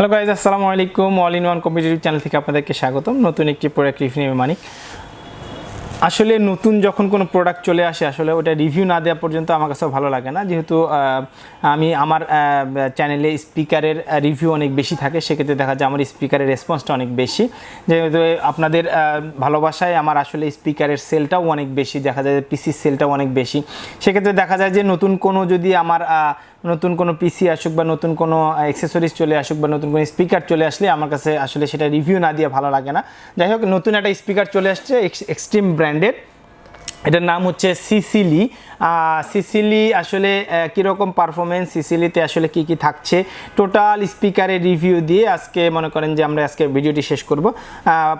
Hello guys আসসালামু আলাইকুম all in one competitive channel থেকে আপনাদেরকে স্বাগতম। নতুন একটি প্রোডাক্ট রিভিউ নিয়ে মানিক। আসলে নতুন যখন কোনো প্রোডাক্ট চলে আসে, আসলে ওটা রিভিউ না দেওয়া পর্যন্ত আমার কাছেও ভালো লাগে না। যেহেতু আমি আমার চ্যানেলে স্পিকারের রিভিউ অনেক বেশি থাকে, সেক্ষেত্রে দেখা যায় আমার স্পিকারের রেসপন্সটা অনেক বেশি। যেহেতু আপনাদের ভালোবাসায় আমার আসলে স্পিকারের সেলটাও অনেক বেশি, দেখা যায় পিসির সেলটাও অনেক বেশি। সেক্ষেত্রে দেখা যায় যে নতুন কোনো যদি আমার নতুন কোনো পিসি আসুক বা নতুন কোনো অ্যাক্সেসরিজ চলে আসুক বা নতুন কোনো স্পিকার চলে আসলে আমার কাছে আসলে সেটা রিভিউ না দিয়ে ভালো লাগে না। যাই হোক, নতুন একটা স্পিকার চলে আসছে এক্সট্রিম ব্র্যান্ডের এটার নাম হচ্ছে সিসিলি। সিসিলি আসলে কীরকম পারফরমেন্স সিসিলিতে আসলে কি কি থাকছে? টোটাল স্পিকারের রিভিউ দিয়ে আজকে মনে করেন যে আমরা আজকে ভিডিওটি শেষ করব।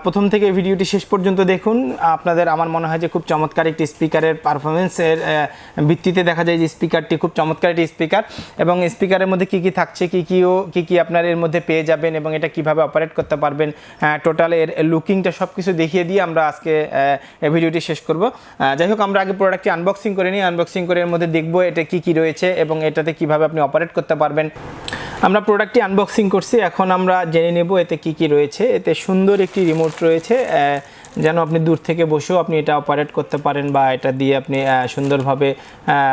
প্রথম থেকে ভিডিওটি শেষ পর্যন্ত দেখুন। আপনাদের, আমার মনে হয় যে খুব চমৎকার একটি স্পিকারের পারফরমেন্সের ভিত্তিতে দেখা যায় যে স্পিকারটি খুব চমৎকার একটি স্পিকার এবং স্পিকারের মধ্যে কি কি থাকছে, কি কিও, কি কি আপনার এর মধ্যে পেয়ে যাবেন এবং এটা কীভাবে অপারেট করতে পারবেন টোটাল এর লুকিংটা সব কিছু দেখিয়ে দিয়ে আমরা আজকে ভিডিওটি শেষ করব। যাই হোক, আমরা আগে প্রোডাক্টটি আনবক্সিং করে নিই। আনবক্সিং করে এর মধ্যে দেখব এটা কি কি রয়েছে এবং এটাতে কীভাবে আপনি অপারেট করতে পারবেন। আমরা প্রোডাক্টটি আনবক্সিং করছি। এখন আমরা জেনে নেব এতে কি কি রয়েছে। এতে সুন্দর একটি রিমোট রয়েছে। যেন আপনি দূর থেকে বসেও আপনি এটা অপারেট করতে পারেন বা এটা দিয়ে আপনি সুন্দরভাবে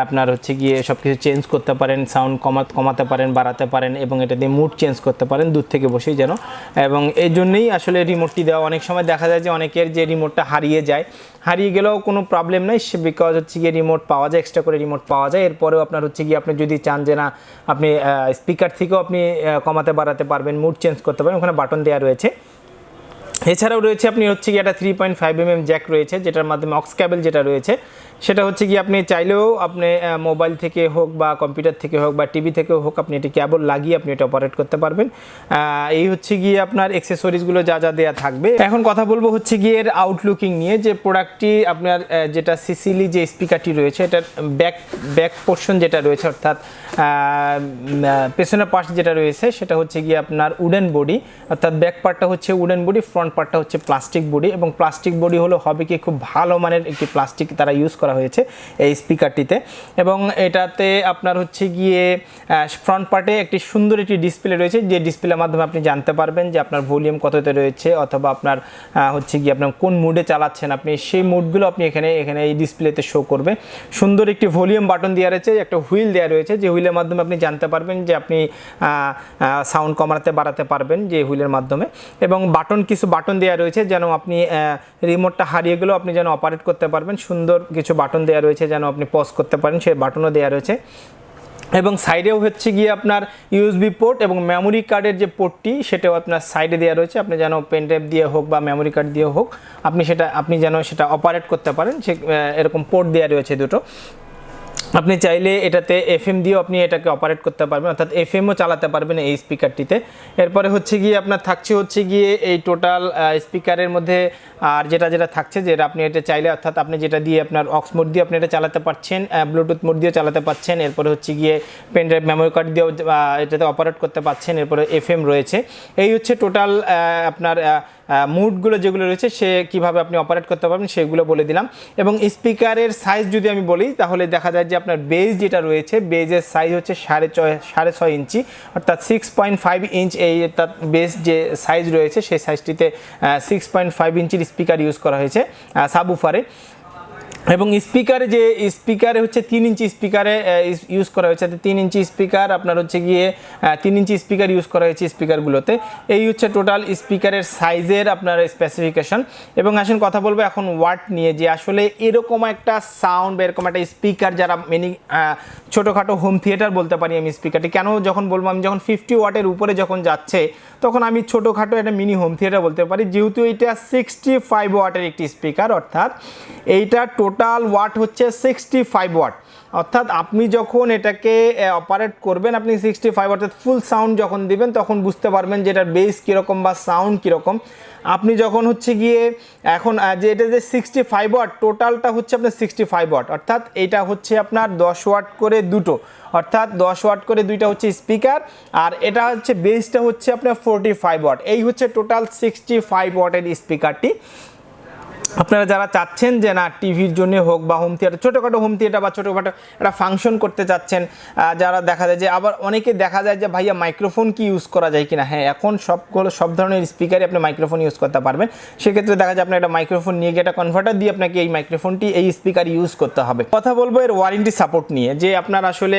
আপনার হচ্ছে গিয়ে সব কিছু চেঞ্জ করতে পারেন সাউন্ড কমা, কমাতে পারেন, বাড়াতে পারেন এবং এটা দিয়ে মুড চেঞ্জ করতে পারেন দূর থেকে বসেই যেন। এবং এই জন্যেই আসলে রিমোটটি দেওয়া, অনেক সময় দেখা যায় যে অনেকের যে রিমোটটা হারিয়ে যায়, হারিয়ে গেলেও কোনো প্রবলেম নেই বিকজ হচ্ছে গিয়ে রিমোট পাওয়া যায় এক্সট্রা করে রিমোট পাওয়া যায়। এরপরেও আপনার হচ্ছে গিয়ে আপনি যদি চান যে না, আপনি স্পিকার থেকেও আপনি কমাতে, বাড়াতে পারবেন মুড চেঞ্জ করতে পারবেন, ওখানে বাটন দেওয়া রয়েছে। এছাড়াও রয়েছে আপনি হচ্ছে কি একটা three point five M M jack রয়েছে, যেটার মাধ্যমে অক্স ক্যাবেল যেটা রয়েছে সেটা হচ্ছে কি আপনি চাইলেও আপনি মোবাইল থেকে হোক বা কম্পিউটার থেকে হোক বা টিভি থেকেও হোক আপনি এটি ক্যাবল লাগিয়ে আপনি এটা অপারেট করতে পারবেন। এই হচ্ছে গিয়ে আপনার এক্সেসরিজগুলো যা যা দেওয়া থাকবে। এখন কথা বলব হচ্ছে গিয়ে এর আউটলুকিং নিয়ে যে প্রোডাক্টটি আপনার যেটা সিসিলি যে স্পিকারটি রয়েছে, এটার ব্যাক ব্যাক পোর্শন যেটা রয়েছে, অর্থাৎ পেছনের পাশ যেটা রয়েছে, সেটা হচ্ছে গিয়ে আপনার উডেন বডি অর্থাৎ ব্যাক পার্টটা হচ্ছে উডেন বডি ফ্রন্ট পার্টটা হচ্ছে প্লাস্টিক বডি এবং প্লাস্টিক বডি হলো হবে কি খুব ভালো মানের একটি প্লাস্টিক তারা ইউজ করা। হয়েছে এই স্পিকারটিতে। এবং এটাতে আপনার হচ্ছে গিয়ে ফ্রন্ট পার্টে একটি সুন্দর একটি ডিসপ্লে রয়েছে, যে ডিসপ্লের মাধ্যমে আপনি জানতে পারবেন যে আপনার ভলিউম কততে রয়েছে অথবা আপনার হচ্ছে গিয়ে আপনার কোন মুডে চালাচ্ছেন আপনি। সেই মুডগুলো আপনি এখানে এখানে এই ডিসপ্লেতে শো করবে। সুন্দর একটি ভলিউম বাটন দেওয়া রয়েছে, একটা হুইল দেওয়া রয়েছে, যে হুইলের মাধ্যমে আপনি জানতে পারবেন যে আপনি সাউন্ড কমাতে, বাড়াতে পারবেন যে হুইলের মাধ্যমে। এবং বাটন কিছু বাটন দেওয়া রয়েছে যেন আপনি রিমোটটা হারিয়ে গেলেও আপনি যেন অপারেট করতে পারবেন। সুন্দর কিছু বাটন দেওয়া রয়েছে যেন আপনি পজ করতে পারেন, সেই বাটনও দেওয়া রয়েছে। এবং সাইডেও হচ্ছে গিয়ে আপনার ইউএসবি পোর্ট এবং মেমোরি কার্ডের যে পোর্টটি সেটাও আপনার সাইডে দেওয়া রয়েছে। আপনি যেন পেন ড্রাইভ দিয়ে হোক বা মেমোরি কার্ড দিয়ে হোক, আপনি সেটা, আপনি যেন সেটা অপারেট করতে পারেন। সে এরকম পোর্ট দেওয়া রয়েছে দুটো। আপনি চাইলে এটাতে এফএম দিয়েও আপনি এটাকে অপারেট করতে পারবেন, অর্থাৎ এফএমও চালাতে পারবেন এই স্পিকারটিতে এরপরে হচ্ছে গিয়ে আপনার থাকছে হচ্ছে গিয়ে এই টোটাল স্পিকারের মধ্যে আর যেটা যেটা থাকছে, যেটা আপনি এটা চাইলে, অর্থাৎ আপনি যেটা দিয়ে আপনার অক্স মোড দিয়ে আপনি এটা চালাতে পারছেন ব্লুটুথ মোড দিয়েও চালাতে পারছেন, এরপরে হচ্ছে গিয়ে পেন ড্রাইভ মেমোরি কার্ড দিয়েও এটাতে অপারেট করতে পারছেন, এরপরে এফএম রয়েছে। এই হচ্ছে টোটাল আপনার মুডগুলো যেগুলো রয়েছে, সে কীভাবে আপনি অপারেট করতে পারবেন সেগুলো বলে দিলাম। এবং স্পিকারের সাইজ যদি আমি বলি, তাহলে দেখা যায় যে আপনার বেজ যেটা রয়েছে বেজের সাইজ হচ্ছে সাড়ে ছয় সাড়ে ছয় ইঞ্চি, অর্থাৎ সিক্স পয়েন্ট ফাইভ ইঞ্চ এই তার বেস যে সাইজ রয়েছে, সেই সাইজটিতে সিক্স পয়েন্ট ফাইভ ইঞ্চির স্পিকার ইউজ করা হয়েছে সাবুফারে এবং স্পিকারে যে, স্পিকারে হচ্ছে তিন ইঞ্চি স্পিকারে ইউজ করা হয়েছে। তিন ইঞ্চি স্পিকার, আপনার হচ্ছে গিয়ে তিন ইঞ্চি স্পিকার ইউজ করা হয়েছে স্পিকারগুলোতে। এই হচ্ছে টোটাল স্পিকারের সাইজের আপনার স্পেসিফিকেশন এবং আসেন কথা বলব এখন ওয়াট নিয়ে, যে আসলে এরকম একটা সাউন্ড বা এরকম একটা স্পিকার যারা মিনি ছোটোখাটো হোম থিয়েটার বলতে পারি আমি স্পিকারটি কেন যখন বলব, আমি যখন ফিফটি ওয়াটের উপরে যখন যাচ্ছে, তখন আমি ছোটোখাটো একটা মিনি হোম থিয়েটার বলতে পারি। যেহেতু এটা সিক্সটি ফাইভ ওয়াটের একটি স্পিকার অর্থাৎ এইটা টোটাল ওয়াট হচ্ছে সিক্সটি ফাইভ ওয়াট অর্থাৎ আপনি যখন এটাকে অপারেট করবেন, আপনি সিক্সটি ফাইভ অর্থাৎ ফুল সাউন্ড যখন দিবেন, তখন বুঝতে পারবেন যে এটার বেস কীরকম বা সাউন্ড কীরকম। আপনি যখন হচ্ছে গিয়ে এখন যে এটা যে সিক্সটি ফাইভ ওয়াট টোটালটা হচ্ছে আপনার সিক্সটি ফাইভ ওয়াট অর্থাৎ এটা হচ্ছে আপনার দশ ওয়াট করে দুটো। অর্থাৎ দশ ওয়াট করে দুইটা হচ্ছে স্পিকার আর এটা হচ্ছে বেসটা হচ্ছে আপনার ফোরটি ফাইভ ওয়াট এই হচ্ছে টোটাল সিক্সটি ফাইভ ওয়াটের স্পিকারটি আপনারা যারা চাচ্ছেন যে না, টিভির জন্য হোক বা হোম থিয়েটার ছোটোখাটো হোম থিয়েটার বা ছোটোখাটো একটা ফাংশন করতে চাচ্ছেন যারা দেখা যায় যে আবার অনেকে দেখা যায় যে, ভাইয়া মাইক্রোফোন কি ইউজ করা যায় কিনা? হ্যাঁ এখন সবগুলো সব ধরনের স্পিকারই আপনি মাইক্রোফোন ইউজ করতে পারবেন। সেক্ষেত্রে দেখা যায় আপনার একটা মাইক্রোফোন নিয়ে গিয়ে একটা কনভার্টার দিয়ে আপনাকে এই মাইক্রোফোনটি এই স্পিকার ইউজ করতে হবে। কথা বলব এর ওয়ারেন্টি সাপোর্ট নিয়ে, যে আপনার আসলে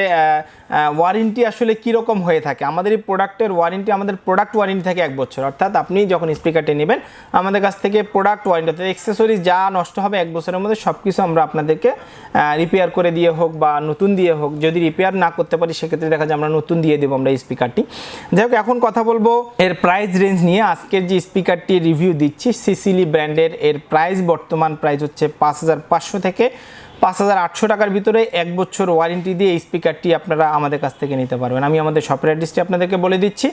ওয়ারেন্টি আসলে কীরকম হয়ে থাকে? আমাদের এই প্রোডাক্টের ওয়ারেন্টি আমাদের প্রোডাক্ট ওয়ারেন্টি থাকে এক বছর। অর্থাৎ আপনি যখন স্পিকারটি নেবেন, আমাদের কাছ থেকে প্রোডাক্ট ওয়ারেন্টি অর্থাৎ অ্যাক্সেসরিজ যা নষ্ট হবে এক বছরের মধ্যে সব কিছু আমরা আপনাদেরকে রিপেয়ার করে দিয়ে হোক বা নতুন দিয়ে হোক, যদি রিপেয়ার না করতে পারি, সেক্ষেত্রে দেখা যায় আমরা নতুন দিয়ে দেবো আমরা স্পিকারটি যাই হোক, এখন কথা বলব এর প্রাইস রেঞ্জ নিয়ে। আজকের যে স্পিকারটি রিভিউ দিচ্ছি সিসিলি ব্র্যান্ডের এর প্রাইস বর্তমান প্রাইস হচ্ছে পাঁচ হাজার পাঁচশো থেকে পাঁচ হাজার আটশো টাকার ভিতরে এক বছর ওয়ারেন্টি দিয়ে এই স্পিকারটি আপনারা আমাদের কাছ থেকে নিতে পারবেন। আমি আমাদের শপের অ্যাড্রেসটি আপনাদেরকে বলে দিচ্ছি।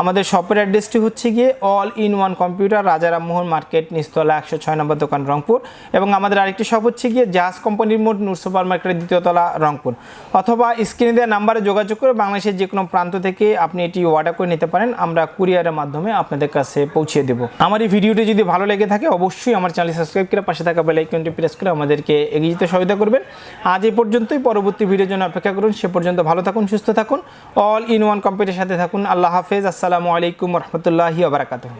আমাদের শপের অ্যাড্রেসটি হচ্ছে গিয়ে all in one computer Rajarammohan market Nistala একশো ছয় নম্বর দোকান রংপুর। এবং আমাদের আরেকটি শপ হচ্ছে গিয়ে জাহাজ কোম্পানির মোট নূর সুপার মার্কেটের দ্বিতীয়তলা রংপুর। অথবা স্ক্রিনে দেওয়া নাম্বারে যোগাযোগ করে বাংলাদেশের যে কোনো প্রান্ত থেকে আপনি এটি অর্ডার করে নিতে পারেন। আমরা কুরিয়ারের মাধ্যমে আপনাদের কাছে পৌঁছে দেবো। আমার এই ভিডিওটি যদি ভালো লেগে থাকে, অবশ্যই আমার চ্যানেল সাবস্ক্রাইব করে পাশে থাকা বেল আইকনটি প্রেস করে আমাদেরকে এগিয়ে যেতে সহায়তা করবেন। আজ এই পর্যন্তই। পরবর্তী ভিডিওর জন্য অপেক্ষা করুন। সে পর্যন্ত ভালো থাকুন, সুস্থ থাকুন। অল ইন ওয়ান কম্পিউটার সাথে থাকুন। আল্লাহ হাফেজ। আসসালামু আলাইকুম রহমতুল্লাহি আবরাকাতুহ